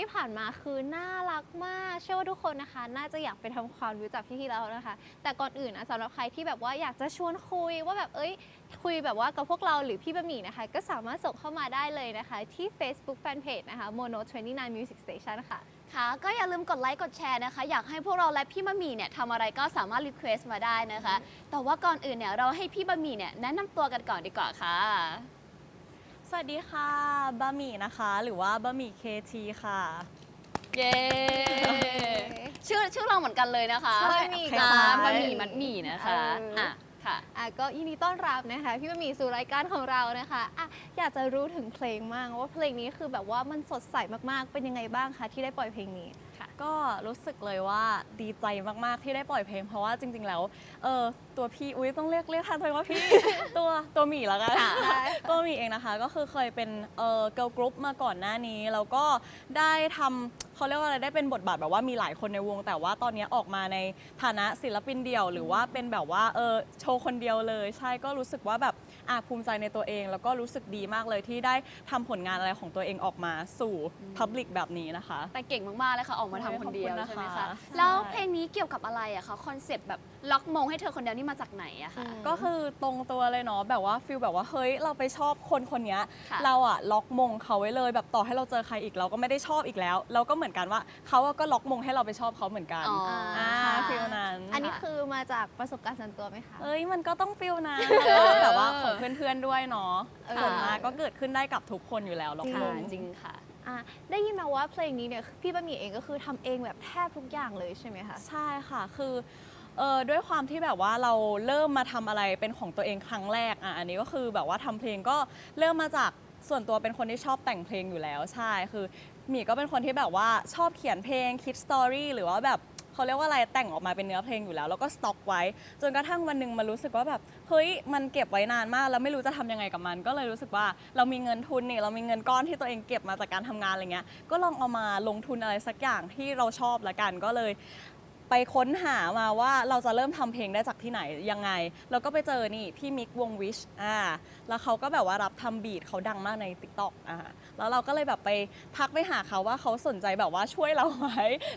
ที่ผ่านมาคือน่ารักมาก เชื่อว่าทุกคนนะคะ น่าจะอยากไปทำความรู้จักพี่ๆแล้วนะคะ แต่ก่อนอื่นนะสำหรับใครที่แบบว่าอยากจะชวนคุยว่าแบบเอ้ย คุยแบบว่ากับพวกเราหรือพี่บะหมี่นะคะ ก็สามารถส่งเข้ามาได้เลยนะคะ ที่ Facebook Fanpage นะคะ Mono 29 Music Station ค่ะค่ะก็อย่าลืมกดไลค์กดแชร์นะคะ อยากให้พวกเราและพี่บะหมี่เนี่ยทำอะไรก็สามารถรีเควสต์มาได้นะคะ แต่ว่าก่อนอื่นเนี่ยเราให้พี่บะหมี่เนี่ยแนะนำตัวกันก่อนดีกว่าค่ะ วัสดีค่ะบะหมี่นะคะ หรือว่าบะหมี่เคทีค่ะ เย้ชื่อชื่อเราเหมือนกันเลยนะคะใช่มีอ่าคล้ายๆบะหมี่มัดหมี่นะคะเอออ่ อะค่ะ อะก็ยินดีต้อนรับนะคะ พี่บะหมี่สู่รายการของเรานะคะอะอยากจะรู้ถึงเพลงมากว่าเพลงนี้คือแบบว่ามันสดใสมากๆเป็นยังไงบ้างคะที่ได้ปล่อยเพลงนี้ ก็รู้สึกเลยว่าดีใจมากๆ ที่ได้ปล่อยเพลง เพราะว่าจริง ๆ แล้วเออตัวพี่อุ้ยต้องเรียกเรียกทันตัวเองว่าพี่ ตัวตัวหมี่แล้วกันค่ะตัวหมี่เองนะคะ ก็คือเคยเป็นเออเกิร์ลกรุ๊ปมาก่อนหน้านี้ แล้วก็ได้ทำเขาเรียกว่าอะไรได้เป็นบทบาทแบบว่ามีหลายคนในวง แต่ว่าตอนนี้ออกมาในฐานะศิลปินเดี่ยว หรือว่าเป็นแบบว่าเออโชว์คนเดียวเลย ใช่ก็รู้สึกว่าแบบอะภูมิใจในตัวเอง แล้วก็รู้สึกดีมากเลยที่ได้ทำผลงานอะไรของตัวเองออกมาสู่พับลิกแบบนี้นะคะ แต่เก่งมากๆเลยค่ะออกมาทำคนเดียวขอบคุณนะคะใช่ไหมคะใช่แล้วเพลงนี้เกี่ยวกับอะไรอะคะคอนเซ็ปต์แบบล็อกมงให้เธอคนเดียวนี่มาจากไหนอะคะอืมก็คือตรงตัวเลยเนาะแบบว่าฟิลแบบว่าเฮ้ยเราไปชอบคนคนเนี้ยค่ะเราอะล็อกมงเขาไว้เลยแบบต่อให้เราเจอใครอีกเราก็ไม่ได้ชอบอีกแล้วเราก็เหมือนกันว่าเขาอะก็ล็อกมงให้เราไปชอบเขาเหมือนกันอ๋ออ่าค่ะฟิลนั้นอันนี้คือมาจากประสบการณ์ส่วนตัวไหมคะ เอ้ยมันก็ต้องฟิลนะเออแบบว่าของเพื่อนๆด้วยเนาะเออ ส่วนมากก็เกิดขึ้นได้กับทุกคนอยู่แล้วล็อกมค่ะง จริงค่ะ อะได้ยินมาว่าเพลงนี้เนี่ยพี่บะหมี่เองก็คือทำเองแบบแทบทุกอย่างเลยใช่ไหมคะ ใช่ค่ะ คือเออด้วยความที่แบบว่าเราเริ่มมาทำอะไรเป็นของตัวเองครั้งแรกอะอันนี้ก็คือแบบว่าทำเพลงก็เริ่มมาจากส่วนตัวเป็นคนที่ชอบแต่งเพลงอยู่แล้วใช่คือ หมีก็เป็นคนที่แบบว่าชอบเขียนเพลงคิดสตอรี่หรือว่าแบบเขาเรียกว่าอะไรแต่งออกมาเป็นเนื้อเพลงอยู่แล้ว แล้วก็สต็อกไว้ จนกระทั่งวันหนึ่งมารู้สึกว่าแบบเฮ้ยมันเก็บไว้นานมากแล้วไม่รู้จะทำยังไงกับมัน ก็เลยรู้สึกว่าเรามีเงินทุนนี่เรามีเงินก้อนที่ตัวเองเก็บมาจากการทำงานอะไรเงี้ยก็ลองเอามาลงทุนอะไรสักอย่างที่เราชอบละกันก็เลย ไปค้นหามาว่าเราจะเริ่มทำเพลงได้จากที่ไหนยังไง แล้วก็ไปเจอนี่พี่มิกวงวิชอ่าแล้วเขาก็แบบว่ารับทำบีทเขาดังมากใน t ิ k t o k อ่าแล้วเราก็เลยแบบไปทักไปหาเขาว่าเขาสนใจแบบว่าช่วยเราไหม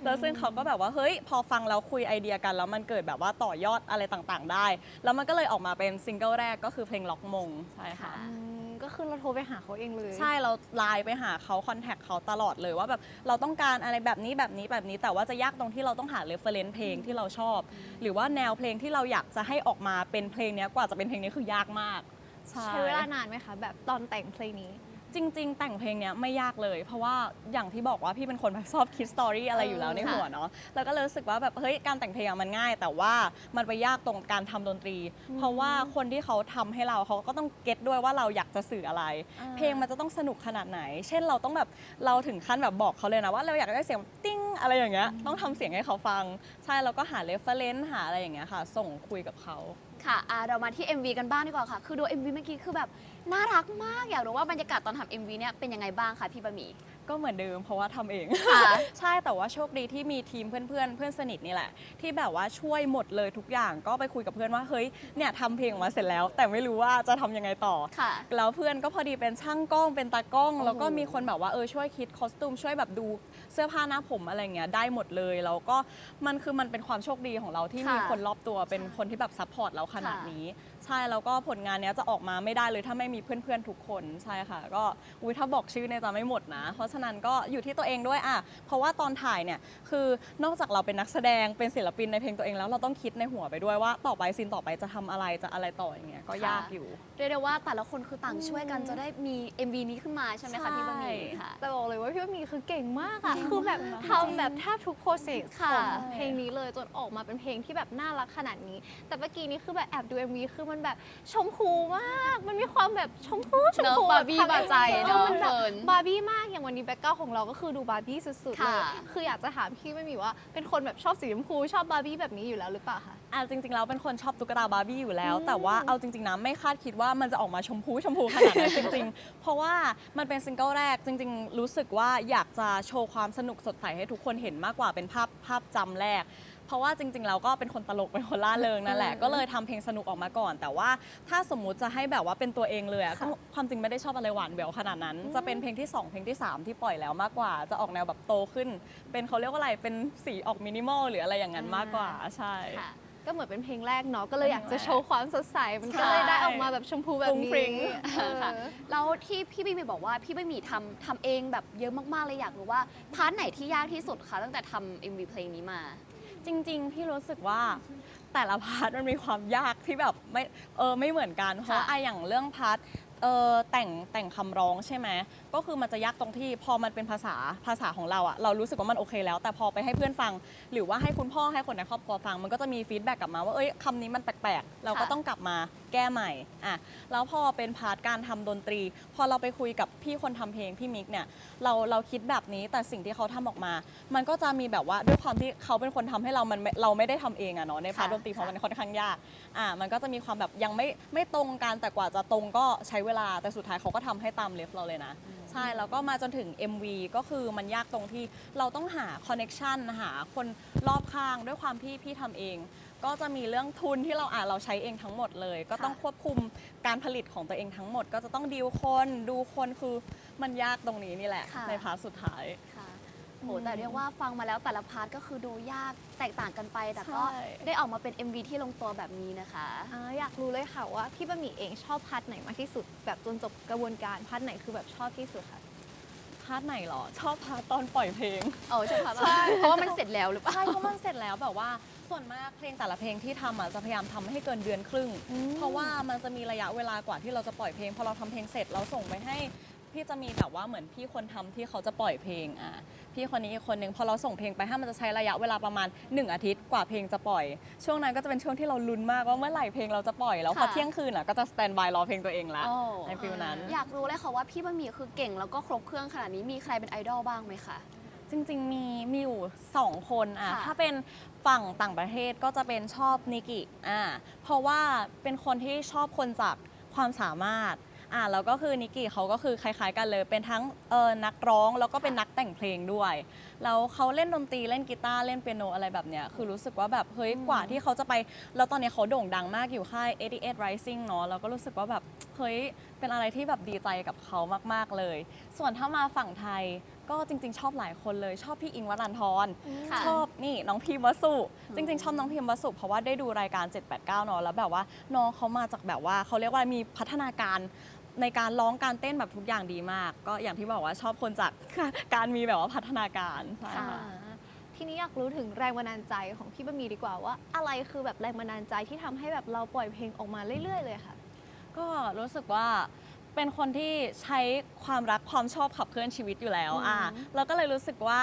แล้วซึ่งเขาก็แบบว่าเฮ้ยพอฟังแล้วคุยไอเดียกัน แล้วมันเกิดแบบว่าต่อยอดอะไรต่างๆ ได้ แล้วมันก็เลยออกมาเป็นซิงเกิลแรกก็คือเพลงล็อกมงใช่ค่ะค่ะอืม ก็คือเราโทรไปหาเขาเองเลย ใช่เราไลน์ไปหาเขาคอนแทคเขาตลอดเลยว่าแบบเราต้องการอะไรแบบนี้แบบนี้แบบนี้ แต่ว่าจะยากตรงที่เราต้องหาเรฟเฟรนซ์เพลงที่เราชอบ หรือว่าแนวเพลงที่เราอยากจะให้ออกมาเป็นเพลงเนี้ยกว่าจะเป็นเพลงนี้คือยากมาก ใช่ใช้เวลานานไหมคะ แบบตอนแต่งเพลงนี้ จริง ๆ แต่งเพลงเนี้ยไม่ยากเลย เพราะว่าอย่างที่บอกว่าพี่เป็นคนแบบชอบคิดสตอรี่อะไรอยู่แล้วในค่ะหัวเนาะแล้วก็เลยรู้สึกว่าแบบเฮ้ยการแต่งเพลงอะมันง่าย แต่ว่ามันไปยากตรงการทำดนตรี เพราะว่าคนที่เขาทำให้เราเขาก็ต้องเก็ตด้วยว่าเราอยากจะสื่ออะไร อ่า เพลงมันจะต้องสนุกขนาดไหน เช่นเราต้องแบบเราถึงขั้นแบบบอกเขาเลยนะว่าเราอยากได้เสียงติ้งอะไรอย่างเงี้ยต้องทำเสียงให้เขาฟัง ใช่แล้วก็หาเรฟเฟรนซ์หาอะไรอย่างเงี้ยค่ะ ส่งคุยกับเขา ค่ะอะเรามาที่ MV กันบ้างดีกว่าค่ะ คือดู MV เมื่อกี้คือแบบ น่ารักมากอยากรู้ว่าบรรยากาศตอนทำ MV เนี่ยเป็นยังไงบ้างคะพี่บะหมี่ ก็เหมือนเดิมเพราะว่าทำเอง ค่ะ ใช่แต่ว่าโชคดีที่มีทีมเพื่อนๆเพื่อนสนิทนี่แหละ ที่แบบว่าช่วยหมดเลยทุกอย่างก็ไปคุยกับเพื่อนว่าเฮ้ยเนี่ยทำเพลงออกมาเสร็จแล้ว แต่ไม่รู้ว่าจะทำยังไงต่อ ค่ะ แล้วเพื่อนก็พอดีเป็นช่างกล้องเป็นตากล้องโอ้โหแล้วก็มีคนแบบว่าเออช่วยคิดคอสตูมช่วยแบบดูเสื้อผ้าหน้าผมอะไรเงี้ยได้หมดเลยแล้วก็มันคือมันเป็นความโชคดีของเราที่ค่ะมีคนรอบตัวเป็นคนที่แบบซัพพอร์ตเราขนาดค่ะ นี้ ใช่แล้วก็ผลงานเนี้ยจะออกมาไม่ได้เลยถ้าไม่มีเพื่อนๆทุกคนใช่ค่ะ ก็อุ้ยถ้าบอกชื่อเนี่ยจะไม่หมดนะ เพราะฉะนั้นก็อยู่ที่ตัวเองด้วยอะเพราะว่าตอนถ่ายเนี่ยคือนอกจากเราเป็นนักแสดงเป็นศิลปินในเพลงตัวเองแล้วเราต้องคิดในหัวไปด้วยว่าต่อไปซีนต่อไปจะทำอะไรจะอะไรต่ออย่างเงี้ยก็ยากอยู่เรียกได้ว่าแต่ละคนคือต่างช่วยกันจะได้มี MV นี้ขึ้นมาใช่ไหมคะพี่บะหมี่ค่ะแต่บอกเลยว่าพี่บะหมี่คือเก่งมากอะเก่งมากคือแบบทำแบบแทบทุกโปรเซสค่ะของเพลงนี้เลยจนออกมาเป็นเพลงที่แบบน่ารักขนาดนี้ แต่เมื่อกี้นี้คือแบบแอบดู MV คือมันแบบชมพูมาก มันมีความแบบชมพูชมเนอะพูบาร์บี้ทำบาใจเนอะมันแบบเฟิร์นบาร์บี้มากอย่างวันนี้แบ็คเก้าของเราก็คือดูบาร์บี้สุดๆเลยค่ะ คืออยากจะถามพี่บะหมี่ว่าเป็นคนแบบชอบสีชมพูชอบบาร์บี้แบบนี้อยู่แล้วหรือเปล่าคะ อะจริงๆแล้วเป็นคนชอบตุ๊กตาบาร์บี้อยู่แล้ว อืมแต่ว่าเอาจริงๆนะไม่คาดคิดว่ามันจะออกมาชมพูชมพูขนาดนั้นจริงๆ เพราะว่ามันเป็นซิงเกิลแรกจริง ๆ รู้สึกว่าอยากจะโชว์ความสนุกสดใสให้ทุกคนเห็นมากกว่าเป็นภาพภาพจำแรก เพราะว่าจริงๆ เราก็เป็นคนตลกเป็นคนล่าเริงนั่นแหละอืมก็เลยทำเพลงสนุกออกมาก่อน แต่ว่าถ้าสมมุติจะให้แบบว่าเป็นตัวเองเลยอะค่ะก็ความจริงไม่ได้ชอบอะไรหวานแหววขนาดนั้นอืมจะเป็นเพลงที่ 2 เพลงที่ 3 ที่ปล่อยแล้วมากกว่า จะออกแนวแบบโตขึ้น เป็นเขาเรียกว่าอะไร เป็นสีออกมินิมอลหรืออะไรอย่างนั้นมากกว่า ใช่ ค่ะ ก็เหมือนเป็นเพลงแรกเนาะก็เลยอยากจะโชว์ความสดใสมันก็ใช่เลยได้ออกมาแบบชมพูแบบฟรุ้งนี้ฟริ้งเออค่ะแล้วที่พี่บิมีบอกว่าพี่บิมีทำทำเองแบบเยอะมากๆเลยอยากรู้ว่าพาร์ทไหนที่ยากที่สุดคะตั้งแต่ทำ MV เพลงนี้มา จริง ๆ พี่รู้สึกว่าแต่ละพาร์ทมันมีความยากที่แบบไม่เออไม่เหมือนกันเพราะอะอย่างเรื่องพาร์ทเออแต่งแต่งคำร้องใช่ไหม ก็คือมันจะยากตรงที่พอมันเป็นภาษาภาษาของเราอะเรารู้สึกว่ามันโอเคแล้ว แต่พอไปให้เพื่อนฟัง หรือว่าให้คุณพ่อให้คนในครอบครัวฟัง มันก็จะมีฟีดแบ็กกลับมาว่าเอ้ยคำนี้มันแปลกๆ เราก็ค่ะต้องกลับมาแก้ใหม่อะแล้วพอเป็นพาร์ทการทำดนตรี พอเราไปคุยกับพี่คนทำเพลงพี่มิกเนี่ยเราเราคิดแบบนี้แต่สิ่งที่เขาทำออกมา มันก็จะมีแบบว่าด้วยความที่เขาเป็นคนทำให้เรามันไม่เราไม่ได้ทำเองอะเนาะในพาร์ทค่ะดนตรีเพราะมันค่อนข้างยากอะมันก็จะมีความแบบยังไม่ไม่ตรงกันแต่กว่าจะตรงก็ใช้เวลาแต่สุดท้ายเขาก็ทำให้ตามเลฟเราเลยนะใช่แล้วก็มาจนถึง MV ก็คือมันยากตรงที่เราต้องหาคอนเน็ชันหาคนรอบข้างด้วยความที่พี่ทำเอง ก็จะมีเรื่องทุนที่เราอ่าเราใช้เองทั้งหมดเลย ก็ต้องควบคุมการผลิตของตัวเองทั้งหมด ก็จะต้องดีลคนดูคนคือมันยากตรงนี้นี่แหละ ค่ะ ในพาร์ทสุดท้าย ค่ะ โหแต่เรียกว่าฟังมาแล้วแต่ละพาร์ทก็คือดูยากแตกต่างกันไป แต่ก็ใช่ ได้ออกมาเป็น MV ที่ลงตัวแบบนี้นะคะ อ่าอยากรู้เลยค่ะว่าพี่บะหมี่เองชอบพาร์ทไหนมากที่สุด แบบจนจบกระบวนการพาร์ทไหนคือแบบชอบที่สุดค่ะ พาร์ทไหนเหรอ ชอบพาร์ทตอนปล่อยเพลงโอ้ใช่ค่ะเพราะว่ามันเสร็จแล้วหรือเปล่า ใช่เพราะมันเสร็จแล้วแบบว่าส่วนมากเพลงแต่ละเพลงที่ทำอะจะพยายามทำให้เกินเดือนครึ่งอืมเพราะว่ามันจะมีระยะเวลากว่าที่เราจะปล่อยเพลงพอเราทำเพลงเสร็จเราส่งไปให้ พี่จะมีแบบว่าเหมือนพี่คนทำที่เขาจะปล่อยเพลงอะพี่คนนี้อีกคนนึงพอเราส่งเพลงไปให้มันจะใช้ระยะเวลาประมาณ 1 อาทิตย์กว่าเพลงจะปล่อย ช่วงนั้นก็จะเป็นช่วงที่เราลุ้นมากว่าเมื่อไหร่เพลงเราจะปล่อยแล้วพอค่ะเที่ยงคืนอะก็จะสแตนบายรอเพลงตัวเองละโอ้ในฟิลนั้นอยากรู้เลยค่ะว่าพี่บะหมี่คือเก่งแล้วก็ครบเครื่องขนาดนี้มีใครเป็นไอดอลบ้างไหมคะจริง ๆ มีมีอยู่สองคนอะค่ะถ้าเป็นฝั่งต่างประเทศก็จะเป็นชอบนิกิอ่าเพราะว่าเป็นคนที่ชอบคนจากความสามารถ อ่าแล้วก็คือนิกิเขาก็คือคล้าย ๆ กันเลย เป็นทั้งเออนักร้องแล้วก็เป็นนักแต่งเพลงด้วยแล้วเขาเล่นดนตรีเล่นกีตาร์เล่นเปียโนอะไรแบบเนี้ยคือรู้สึกว่าแบบเฮ้ยกว่าที่เขาจะไปแล้วตอนนี้เขาโด่งดังมากอยู่ค่าย88 Rising เนาะแล้วก็รู้สึกว่าแบบเฮ้ยเป็นอะไรที่แบบดีใจกับเขามากๆเลย ส่วนถ้ามาฝั่งไทยก็จริง ๆ ชอบหลายคนเลยชอบพี่อิงค์วรันทรค่ะชอบนี่น้องพิมพ์วสุ จริง ๆ ชอบน้องพิมพ์วสุเพราะว่าได้ดูรายการ 789เนาะแล้วแบบว่าน้องเขามาจากแบบว่าเขาเรียกว่ามีพัฒนาการ ในการร้องการเต้นแบบทุกอย่างดีมาก ก็อย่างที่บอกว่าชอบคนจากการมีแบบว่าพัฒนาการใช่อ่าค่ะทีนี้อยากรู้ถึงแรงบันดาลใจของพี่บะหมี่ดีกว่าว่า อะไรคือแบบแรงบันดาลใจที่ทำให้แบบเราปล่อยเพลงออกมาเรื่อย ๆ เลยค่ะ ก็รู้สึกว่า เป็นคนที่ใช้ความรักความชอบขับเคลื่อนชีวิตอยู่แล้วอืมอะแล้วก็เลยรู้สึกว่า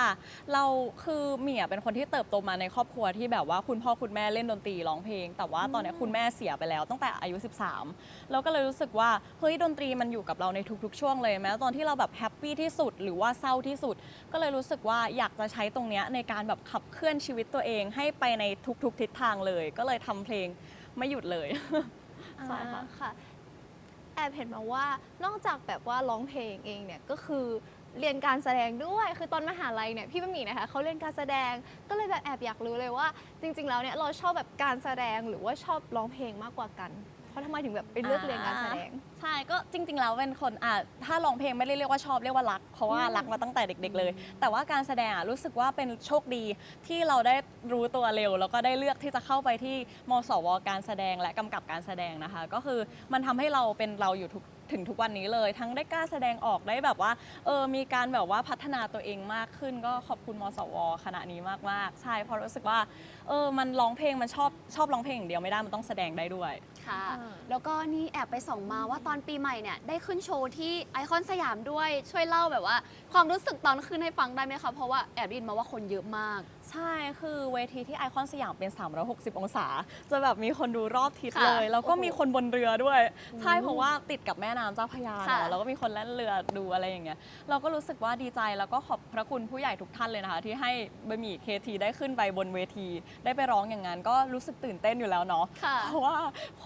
เราคือเมียเป็นคนที่เติบโตมาในครอบครัวที่แบบว่าคุณพ่อคุณแม่เล่นดนตรีร้องเพลง แต่ว่าตอนเนี้ยคุณแม่เสียไปแล้วตั้งแต่อายุ 13แล้วก็เลยรู้สึกว่าเฮ้ยดนตรีมันอยู่กับเราในทุกๆช่วงเลยแม้ตอนที่เราแบบแฮปปี้ที่สุดหรือว่าเศร้าที่สุด ก็เลยรู้สึกว่าอยากจะใช้ตรงเนี้ยในการแบบขับเคลื่อนชีวิตตัวเอง ให้ไปในทุกๆทิศทางเลย ก็เลยทำเพลงไม่หยุดเลยใช่ค่ะอ่าค่ะ แอบเห็นมาว่านอกจากแบบว่าร้องเพลงเองเนี่ยก็คือเรียนการแสดงด้วย คือตอนมหาลัยเนี่ยพี่บะหมี่นะคะเขาเรียนการแสดง ก็เลยแบบแอบอยากรู้เลยว่า จริง ๆ แล้วเนี่ยเราชอบแบบการแสดงหรือว่าชอบร้องเพลงมากกว่ากัน เพราะทำไมถึงแบบไปเลือกเรียนการแสดง ใช่ก็จริง ๆ แล้วเป็นคนอะถ้าร้องเพลงไม่ได้เรียกว่าชอบเรียกว่ารัก เพราะว่าอืมรักมาตั้งแต่เด็ก ๆ เลย แต่ว่าการแสดงอะรู้สึกว่าเป็นโชคดีที่เราได้รู้ตัวเร็ว แล้วก็ได้เลือกที่จะเข้าไปที่มสวการแสดงและกำกับการแสดงนะคะ ก็คือมันทำให้เราเป็นเราอยู่ทุก ถึงทุกวันนี้เลย ทั้งได้กล้าแสดงออกได้แบบว่าเออมีการแบบว่าพัฒนาตัวเองมากขึ้น ก็ขอบคุณมสวคณะนี้มากๆ ใช่เพราะรู้สึกว่าเออมันร้องเพลงมันชอบชอบร้องเพลงอย่างเดียวไม่ได้มันต้องแสดงได้ด้วย ค่ะอ่าแล้วก็นี่แอบไปส่องมาว่าตอนปีใหม่เนี่ยได้ขึ้นโชว์ที่ไอคอนสยามด้วยช่วยเล่าแบบว่า ความรู้สึกตอนขึ้นให้ฟังได้ไหมคะเพราะว่าแอบได้ยินมาว่าคนเยอะมาก ใช่คือเวทีที่ไอคอนสยามเป็น 360 องศา จะแบบมีคนดูรอบทิศค่ะเลย แล้วก็โอ้โหมีคนบนเรือด้วย ใช่เพราะว่าติดกับแม่น้ำเจ้าพระยาค่ะ เนาะแล้วก็มีคนแล่นเรือดูอะไรอย่างเงี้ยเราก็รู้สึกว่าดีใจแล้วก็ขอบพระคุณผู้ใหญ่ทุกท่านเลยนะคะ ที่ให้บะหมี่เคทีได้ขึ้นไปบนเวที ได้ไปร้องอย่างนั้นก็รู้สึกตื่นเต้นอยู่แล้วเนาะ ค่ะ เพราะว่า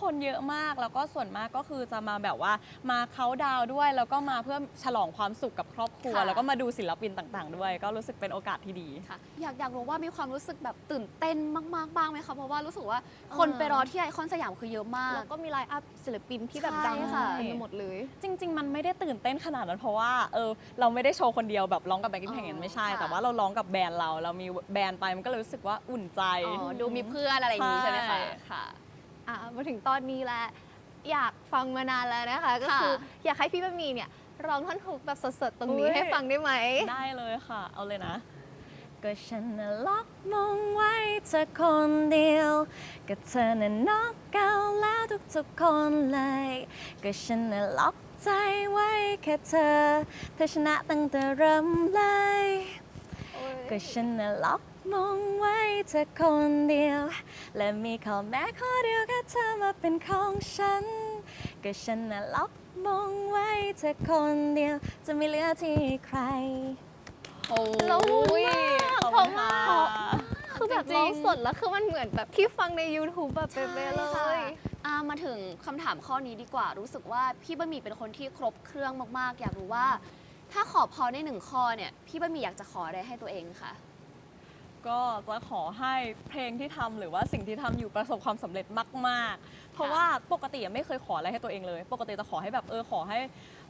คนเยอะมากแล้วก็ส่วนมากก็คือจะมาแบบว่ามาเขาน์ดาวน์ด้วย แล้วก็มาเพื่อฉลองความสุขกับครอบครัว ค่ะ แล้วก็มาดูศิลปินต่างๆ ด้วย ก็รู้สึกเป็นโอกาสที่ดี ค่ะอยากอยากรู้ว่ามีความรู้สึกแบบตื่นเต้นมากๆบ้างไหมคะเพราะว่ารู้สึกว่าคนไปรอที่ไอคอนสยามคือเยอะมากแล้วก็มีไลน์อัพศิลปินที่แบบใช่ดังค่ะเต็มไปหมดเลย จริง ๆ มันไม่ได้ตื่นเต้นขนาดนั้นเพราะว่าเออเราไม่ได้โชว์คนเดียวแบบร้องกับแบ็คกิ้งแพงไม่ใช่ค่ะแต่ว่าเราร้องกับแบรนด์เรา เรามีแบรนด์ไปมันก็เลยรู้สึกว่าอุ่นใจอ๋อดูมีเพื่อนอะไรอย่างนี้ใช่ไหมใช่คะค่ะอะมาถึงตอนนี้แล้วอยากฟังมานานแล้วนะคะก็คืออยากให้พี่บะหมี่เนี่ยร้องท่อนฮุกแบบสดๆตรงนี้อุ๊ยให้ฟังได้ไหมได้เลยค่ะ เอาเลยนะ ก็ฉันน่ะล็อกมองไว้เธอคนเดียว ก็เธอน่ะน็อกเกาแล้วทุกๆคนเลย ก็ฉันน่ะล็อกใจไว้แค่เธอ เธอชนะตั้งแต่เริ่มเลย ก็ฉันน่ะล็อกมองไว้เธอคนเดียว และมีข้อแม้ข้อเดียวแค่เธอมาเป็นของฉัน ก็ฉันน่ะล็อกมองไว้เธอคนเดียว จะไม่เหลือที่ใคร โอ้ละมุนยมาก ราะณว่าค่ะคือแบบจริงๆร้องสดแล้วคือมันเหมือนแบบที่ฟังใน YouTube แบบเป๊ะๆเลใช่ย ค่ะ อ่ามาถึงคำถามข้อนี้ดีกว่า รู้สึกว่าพี่บะหมี่เป็นคนที่ครบเครื่องมากๆ อยากรู้ว่า ถ้าขอพรในหนึ่งข้อเนี่ยพี่บะหมี่อยากจะขออะไรให้ตัวเองคะก็จะขอให้เพลงที่ทำหรือว่าสิ่งที่ทำอยู่ประสบความสำเร็จมากๆ เพราะว่าปกติไม่เคยขออะไรให้ตัวเองเลย ปกติจะขอให้แบบเออขอให้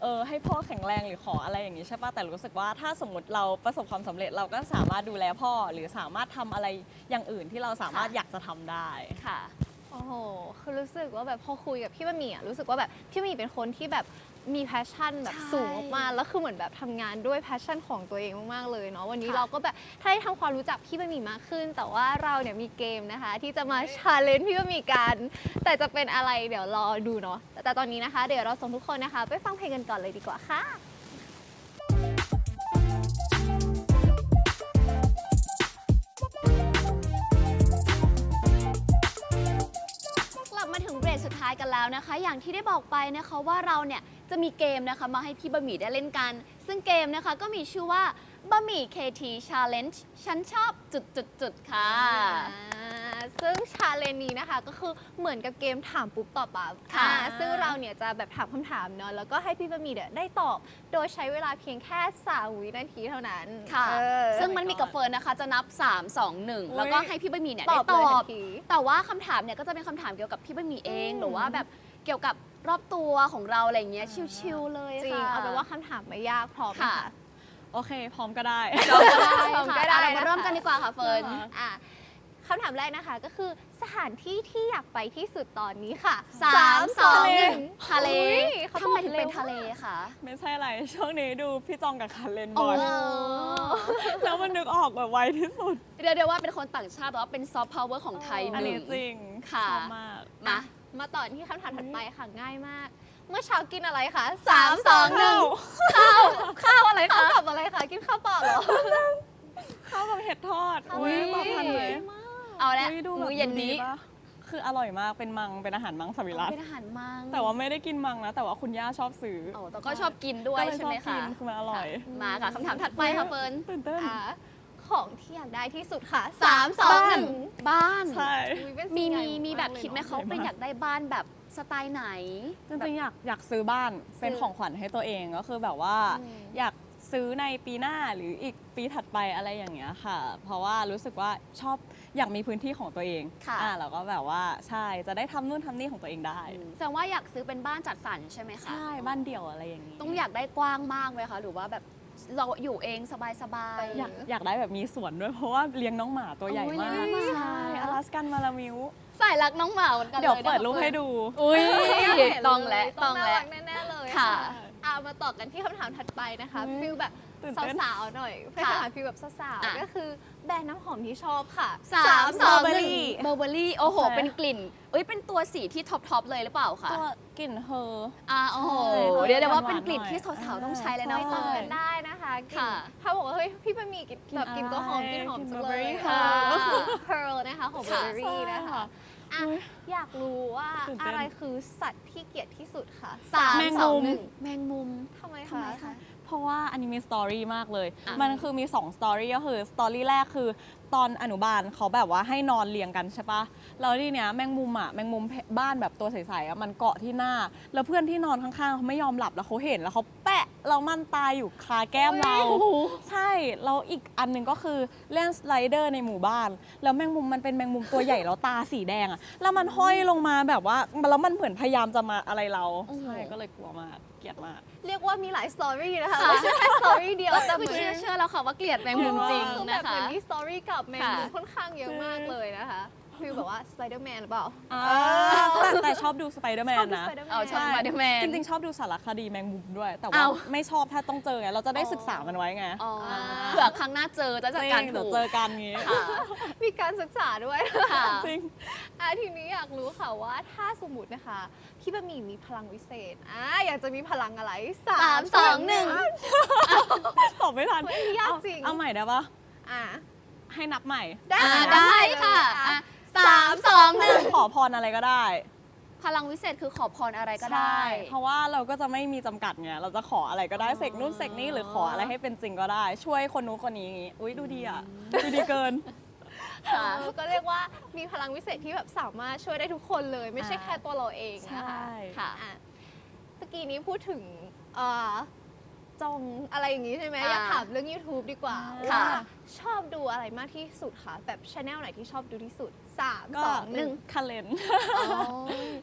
เออให้พ่อแข็งแรงหรือขออะไรอย่างนี้ใช่ปะแต่รู้สึกว่าถ้าสมมติเราประสบความสำเร็จเราก็สามารถดูแลพ่อ หรือสามารถทำอะไรอย่างอื่นที่เราสามารถค่ะอยากจะทำได้ค่ะ โอ้โห คือรู้สึกว่าแบบพอคุยกับพี่บะหมี่อะรู้สึกว่าแบบพี่บะหมี่เป็นคนที่แบบมีแพชชั่นแบบใช่สูงมากๆแล้วคือเหมือนแบบทำงานด้วยแพชชั่นของตัวเองมากๆเลยเนาะวันนี้ค่ะ เราก็แบบถ้าได้ทำความรู้จักพี่บะหมี่มากขึ้น แต่ว่าเราเนี่ยมีเกมนะคะ ที่จะมาชาเลนจ์พี่บะหมี่กัน แต่จะเป็นอะไรเดี๋ยวรอดูเนาะแต่ตอนนี้นะคะ เดี๋ยวเราส่งทุกคนนะคะ ไปฟังเพลงกันก่อนเลยดีกว่าค่ะ แล้วนะคะ อย่างที่ได้บอกไปนะคะว่าเราเนี่ยจะมีเกมนะคะมาให้พี่บะหมี่ได้เล่นกัน ซึ่งเกมนะคะก็มีชื่อว่าบะหมี่ KT Challenge ฉันชอบจุดจุดจุดๆๆค่ะ อ่า ซึ่งชาเลนจ์นี้นะคะ ก็คือเหมือนกับเกมถามปุ๊บตอบปั๊บค่ะอ่าซึ่งเราเนี่ยจะแบบถามคำถามเนาะแล้วก็ให้พี่บะหมี่เนี่ยได้ตอบ โดยใช้เวลาเพียงแค่3วินาทีเท่านั้นค่ะ เออ ซึ่งมันมีกับเฟิร์นนะคะจะนับ 3 2 1 แล้วก็ให้พี่บะหมี่เนี่ยตได้อบตเลยอทับนที แต่ว่าคำถามเนี่ยก็จะเป็นคำถามเกี่ยวกับพี่บะหมี่เองอืมหรือว่าแบบเกี่ยวกับรอบตัวของเราอะไรอย่างเงี้ยชิวๆเลยจริง ค่ะ เอาเป็นว่าคำถามไม่ยากพร้อมไหมค่ะ ค่ะ โอเค พร้อมก็ได้ พร้อมก็ได้พร้อมก็ค่ะได้อะเรามานะคะเริ่มกันดีกว่าค่ะเฟิร์น อะ คำถามแรกนะคะก็คือสถานที่ที่อยากไปที่สุดตอนนี้ค่ะสามสองหนึ่งทะเลอุ๊ยเขาทำไมบอกถึงเป็นร็วทะเลคะ ไม่ใช่อะไร ช่วงนี้ดูพี่จองกับคันเลนโอ้บ่อยแล้วมันนึกออกแบบไวที่สุดเรียกได้ว่าเป็นคนต่างชาติแต่ว่าเป็นซอฟต์พาวเวอร์ของไทยอันหนี้นึ่งจริงค่ะชอบมากมา มาต่อที่คำถามถัดไปค่ะง่ายมาก เมื่อเช้ากินอะไรคะสามสองหนึ่งข้าวข้าวอะไรคะข้าวกับอะไรคะกินข้าวเปล่าเหรอข้าวกับเห็ดทอดอุ๊ยบอกทันไหม เอาละอุ๊ยดูแบบมื้อเย็นนี้ ดูดีปะคืออร่อยมากเป็นมังเป็นอาหารมังสวิรัตเป็นอาหารมังแต่ว่าไม่ได้กินมังนะ แต่ว่าคุณย่าชอบซื้อโอ้แต่ก็ชอบกินด้วยก็เลยใช่ชอไหบมกิคะนคือมันอร่อยมาค่ะคำถามถัดไปค่ะเฟิร์นตื่นเต้น อะของที่อยากได้ที่สุดค่ะสามสองหนึ่งบ้านใช่ อุ๊ยเป็นมีสิ่งใหญ่มีมีแบบากเลยคิดไหมเนอะ เขาเป็นอยากได้บ้านแบบสไตล์ไหน จริงๆอยากอยากซื้อบ้านเป็นซื้อของขวัญให้ตัวเองก็คือแบบว่า อืม อยากซื้อในปีหน้าหรืออีกปีถัดไปอะไรอย่างเงี้ยค่ะ เพราะว่ารู้สึกว่าชอบ อยากมีพื้นที่ของตัวเองค่ะ อ่าแล้วก็แบบว่าใช่จะได้ทำนู่นทำนี่ของตัวเองได้ แสดงว่าอยากซื้อเป็นบ้านจัดสรรใช่ไหมคะใช่บ้านเดี่ยวอะไรอย่างนี้ต้องอยากได้กว้างมากไหมคะหรือว่าแบบเราอยู่เองสบายสบายๆอยากอยากได้แบบมีสวนด้วยเพราะว่าเลี้ยงน้องหมาตัวใหญ่โอ้ยมากเลี้ยงน้องหมา ใช่อลาสกันมาลามิวใส่รักน้องหมาเหมือนกันเดี๋ยวลเปิดรูปให้ดู อุ้ยเห็นต้องเลและยต้องน่าและรักแน่ๆเลยค่ะ อะมาต่อกันที่คำถามถัดไปนะคะอุ๊ยฟิลแบบตื่นเต้นสาวๆหน่อยเป็นค่ะคำถามฟิลแบบสาวอะ ๆก็คือแบรนด์น้ำหอมที่ชอบค่ะ สามสองหนึ่ง Burberry เบอร์เบอรี่โอ้โห ใช่ เป็นกลิ่นเอ้ยเป็นตัวสีที่ท็อปทอปเลยหรือเปล่าคะตัวกลิ่นเฮอร์อ่าโอ้โหใช่เดี๋ยวเดี๋ยวว่าหวานๆเป็นกลิ่นหน่อยที่สาวๆต้องใช้เลยใช่นะ ไปเฟิตามร์กันนได้นะคะกลิ่นค่ะถ้าบอกว่าเฮ้ยพี่บะหมี่กลิ่นกลิ่นแบบกลิ่นตัวหอมอะไรกลิ่นหอมกลิ่นจังเล Burberry ยค่ะก็คือ pearl นะคะของ ค่ะ Burberry นะคะ อะอุ๊ยอยากรู้ว่าตื่นเต้น อะไรคือสัตว์ที่เกลียดที่สุดคะสามแมงสองมุมหนึ่งแมงมุม ทำไมทำไมคะคะเเพราะว่าอันนี้มีสตอรี่มากเลย อะ มันคือมี2สตอรี่ก็คือสตอรี่แรกคือ ตอนอนุบาลเขาแบบว่าให้นอนเรียงกันใช่ปะแล้วทีเนี้ยแมงมุมอะแมงมุมบ้านแบบตัวใสๆอะมันเกาะที่หน้า แล้วเพื่อนที่นอนข้างๆเขาไม่ยอมหลับแล้วเขาเห็นแล้วเขาแปะ เรามันตายอยู่คาแก้มเรา ใช่แล้วอีกอันหนึ่งก็คือเล่นสไลเดอร์ในหมู่บ้าน แล้วแมงมุมมันเป็นแมงมุมตัวใหญ่แล้วตาสีแดงอะแล้วมันห้อยลงมาแบบว่าแล้วมันเหมือนพยายามจะมาอะไรเราโอ้โห ใช่ก็เลยกลัวมากเกลียดมาก เรียกว่ามีหลายสตอรี่นะคะไม่ใช่แค่สตอรี่เดียวแต่เหมืเชื่ออนเชื่อแล้วค่ะว่าเกลียดแมงมุมจริงคือแบนะบเหมืคะอนมีสตอรี่กับแมงมุมค่ะ ค่อนข้างเยอะมากเลยนะคะ ฟิลแบบว่าสไปเดอร์แมนหรือเปล่า อ่าแต่แต่ชอบดูสไปเดอร์แมชอนบดูนะ Spider-Man เอาชอบใช่ Spider-Man จริงๆ ชอบดูสารคดีแมงมุมด้วย แต่ว่าอ้าว ไม่ชอบถ้าต้องเจอไง เราจะได้ศึกษามันไว้ไงอ๋ออ่าเผื่อครั้งหน้าเจอจะจัดการจริงถูเดี๋ยวกเจอกันงี้ค่ะมีการศึกษาด้วยค่ะจริง อะทีนี้อยากรู้ค่ะว่าถ้าสมมตินะคะพี่บะหมี่มีพลังวิเศษอะอยากจะมีพลังอะไรสามสองหนึ่ง ตอบไม่ทันเฮ้ยยากเอาจริงเอาใหม่ได้ปะอะให้นับใหม่ได้อ่าค่ะได้ค่ะอะ สามสองหนึ่งขอพรอะไรก็ได้ พลังวิเศษคือขอพรอะไรก็ได้ ใช่เพราะว่าเราก็จะไม่มีจำกัดไง เราจะขออะไรก็ได้อ๋อเสกนู่นเสกนี่หรือขออะไรให้เป็นจริงก็ได้ ช่วยคนนู้นคนนี้อย่างงี้อุ้ยดูดีอะ ดูดีเกิน ค่ะ เออก็เรียกว่ามีพลังวิเศษที่แบบสามารถช่วยได้ทุกคนเลย ไม่ใช่อ่าแค่ตัวเราเองนะคะใช่ ค่ะอะเมื่อกี้นี้พูดถึงเอ่อจองอะไรอย่างนี้ใช่ไหมอ่าอยากถามเรื่อง YouTube ดีกว่าค่ะ ว่าชอบดูอะไรมากที่สุดคะแบบช anel ไหนที่ชอบดูที่สุด สามก็สองหนึ่งคาเลน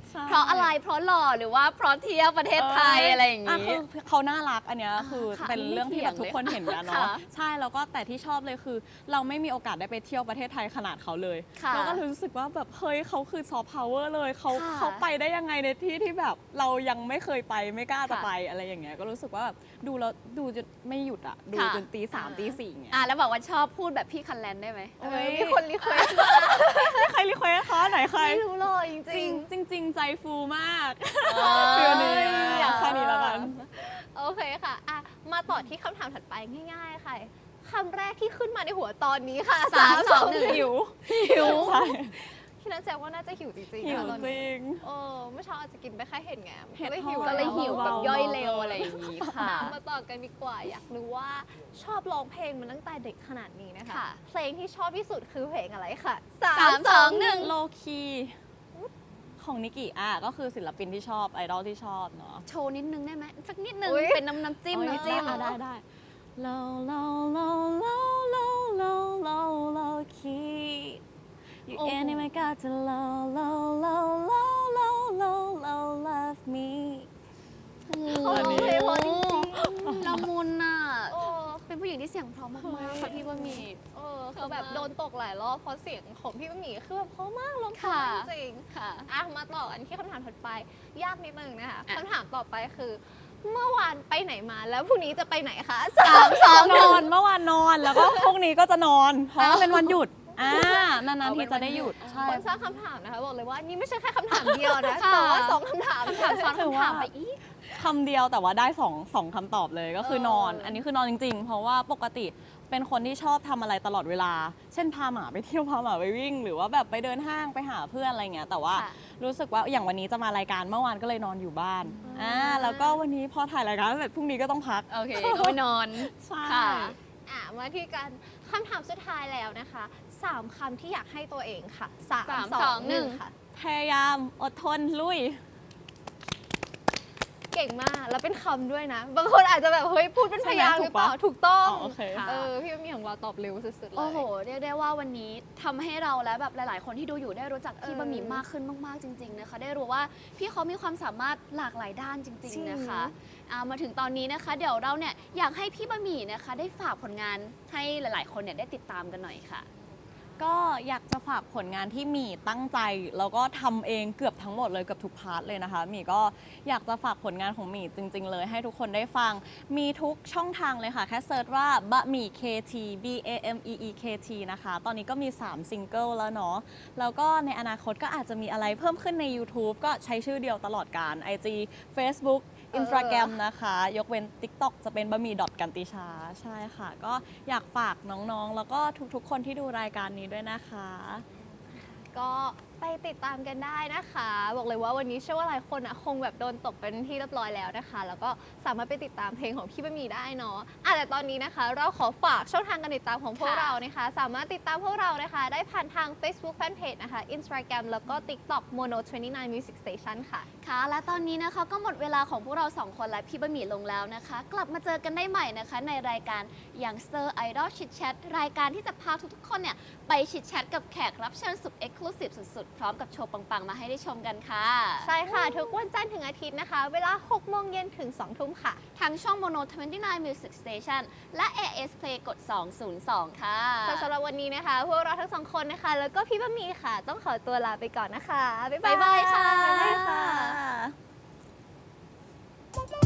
ใช่เพราะอะไรเพราะหล่อหรือว่าเพราะเที่ยวประเทศไทยอะไรอย่างนี้นี้คือเขาน่ารักอันเนี้ยคือค่ะเป็นเรื่องที่แบบทุกคนเห็นกันเนาะค่ะใช่แล้วก็แต่ที่ชอบเลยคือ เราไม่มีโอกาสได้ไปเที่ยวประเทศไทยขนาดเขาเลยค่ะเราก็รู้สึกว่าแบบเฮ้ยเขาคือซอฟต์พาวเวอร์เลยเขาค่ะเขาไปได้ยังไงในที่ที่แบบเรายังไม่เคยไปไม่กล้าจะค่ะไปอะไรอย่างเงี้ยก็รู้สึกว่าแบบดูแล้วดูจนไม่หยุดอะดูค่ะ จนตีสามตีสี่เงี้ย อะแล้วบอกว่าชอบพูดแบบพี่คันแลนได้ไหมเออมีคนรีเควสใครรีเควสคะไหนใคร ไม่รู้เลยจจริริงงจริงจริงใจฟูมากเอ้ยฟิลนี้อะแค่นี้แล้วกันๆโอเคค่ะอะ มาต่อที่คำถามถัดไปง่าย ๆ ค่ะคำแรกที่ขึ้นมาในหัวตอนนี้ค่ะสามสองหนึ่งหิว หิว ใช่ พี่นันแจว่าน่าจะหิวจริงๆหิวนะตอนจนี้ริง เออเมื่อเช้าอาจจะกินไปแค่เห็ดไงเห็ดก็เลยหิวทอดก็เลยหิวแบบเบาๆย่อยเร็วอะไรอย่างนี้ค่ะ มาต่อกันดีกว่าอยากรู้ว่าชอบร้องเพลงมาตั้งแต่เด็กขนาดนี้นะคะ ค่ะ เพลงที่ชอบที่สุดคือเพลงอะไรค่ะสามสองหนึ่งโลคีของนิกิอะก็คือศิลปินที่ชอบไอดอลที่ชอบเนาะ โชว์นิดนึงได้ไหมสักนิดนึงอุ๊ย เป็นน้ำน้ำจิ้มโอ้ยน้ำจิ้มได้ได้ได้ low low low low low low low low key you โอ้โห anyway got to low low low low low low low love me เขาร้องเพลงเพราะจริงละมุนอะ ๆโอ้เป็นผู้หญิงที่เสียงเพราะมากๆค่ะพี่บะหมี่ เออคือแบบโดนตกหลายรอบเพราะเสียงของพี่บะหมี่คือแบบเพราะมากร้องเพราะค่ะมากจริง ค่ะ อะมาต่อกันที่คำถามถัดไป ยากนิดนึงนะคะอะ คำถามต่อไปคือ เมื่อวานไปไหนมาแล้วพรุ่งนี้จะไปไหนคะสามสองนหนึ่งอนเมื่อวานนอนแล้วก็พรุ่งนี้ก็จะนอน เพราะว่าเป็นวันหยุด อ่านานเอาๆเป็ทีนจะได้หยุดวันหยุดใช่ คนสร้างคำถามนะคะบอกเลยว่านี่ไม่ใช่แค่คำถามเดียวนะค่ะ แต่ว่าสองคำถามถามซ้อนถือคำว่าถามไปอีก คำเดียวแต่ว่าได้สองสองคำตอบเลยก็คือเออ นอน อันนี้คือนอนจริง ๆ เพราะว่าปกติเป็นคนที่ชอบทำอะไรตลอดเวลา เช่นพาหมาไปเที่ยวพาหมาไปวิ่ง หรือว่าแบบไปเดินห้างไปหาเพื่อนอะไรเงี้ยแต่ว่าค่ะ รู้สึกว่าอย่างวันนี้จะมารายการเมื่อวานก็เลยนอนอยู่บ้านอ่าแล้วก็วันนี้พอถ่ายรายการเสร็จพรุ่งนี้ก็ต้องพักโอเค ก็ไปนอน ใช่ค่ะอะมาที่การคำถามสุดท้ายแล้วนะคะ สามคำที่อยากให้ตัวเองค่ะสามสามสสอองงหนึ่งหนึ่งค่ะ พยายามอดทนลุย เก่งมากแล้วเป็นคำด้วยนะ บางคนอาจจะแบบเฮ้ยพูดเป็นพยางค์หรือเปล่าถูกต้องอ๋อโอเคค่ะเออพี่บะหมี่ของเราตอบเร็วสุดๆเลย โอ้โห เรียกได้ว่าวันนี้ทำให้เราและแบบหลาย ๆ คนที่ดูอยู่ได้รู้จักพี่เออบะหมี่มากขึ้นมาก ๆ จริง ๆ นะคะ ได้รู้ว่าพี่เขามีความสามารถหลากหลายด้านจริง จริง ๆ นะคะอ่ามาถึงตอนนี้นะคะ เดี๋ยวเราเนี่ยอยากให้พี่บะหมี่นะคะ ได้ฝากผลงานให้หลาย ๆ คนเนี่ยได้ติดตามกันหน่อยค่ะ ก็อยากจะฝากผลงานที่หมีตั้งใจ แล้วก็ทำเองเกือบทั้งหมดเลยเกือบทุกพาร์ทเลยนะคะหมีก็อยากจะฝากผลงานของหมีจริง ๆ เลย ให้ทุกคนได้ฟัง มีทุกช่องทางเลยค่ะ แค่เซิร์ชว่าบะหมี่ KT B A M E E K T นะคะ ตอนนี้ก็มี 3 ซิงเกิลแล้วเนาะแล้วก็ในอนาคตก็อาจจะมีอะไรเพิ่มขึ้นใน YouTube ก็ใช้ชื่อเดียวตลอดการ IG Facebook Instagram นะคะ ยกเว้น TikTok จะเป็นบะหมี่ดอทกันติชาใช่ค่ะ ก็อยากฝากน้องๆ แล้วก็ทุกๆ คนที่ดูรายการนี้ด้วยนะคะ ก็ไปติดตามกันได้นะคะ บอกเลยว่าวันนี้เชื่อว่าหลายคนอะคงแบบโดนตกเป็นที่เรียบร้อยแล้วนะคะ แล้วก็สามารถไปติดตามเพลงของพี่บะหมี่ได้เนาะอะแต่ตอนนี้นะคะ เราขอฝากช่องทางการติดตามของพวกค่ะเรานะคะ สามารถติดตามพวกเรานะคะ ได้ผ่านทาง Facebook Fanpage นะคะ Instagram แล้วก็ TikTok Mono 29 Music Station ค่ะ ค่ะ และตอนนี้นะคะก็หมดเวลาของพวกเราสองคนและพี่บะหมี่ลงแล้วนะคะ กลับมาเจอกันได้ใหม่นะคะ ในรายการ Youngster Idol Chit Chat รายการที่จะพาทุกๆคนเนี่ยไปชิดแชทกับแขกรับเชิญสุด Exclusive สุดๆพร้อมกับโชว์ปังๆ มาให้ได้ชมกันค่ะ ใช่ค่ะ ทุกวันจันทร์ถึงอาทิตย์นะคะ เวลา 6 โมงเย็นถึง 2 ทุ่มค่ะ ทางช่อง Mono 29 Music Station และ AS Play กด 202 ค่ะสำหรับวันนี้นะคะ พวกเราทั้งสองคนนะคะ แล้วก็พี่บะหมี่ค่ะ ต้องขอตัวลาไปก่อนนะคะ บ๊ายบายบ๊ายบายค่ะ บ๊ายบายค่ะค่ะ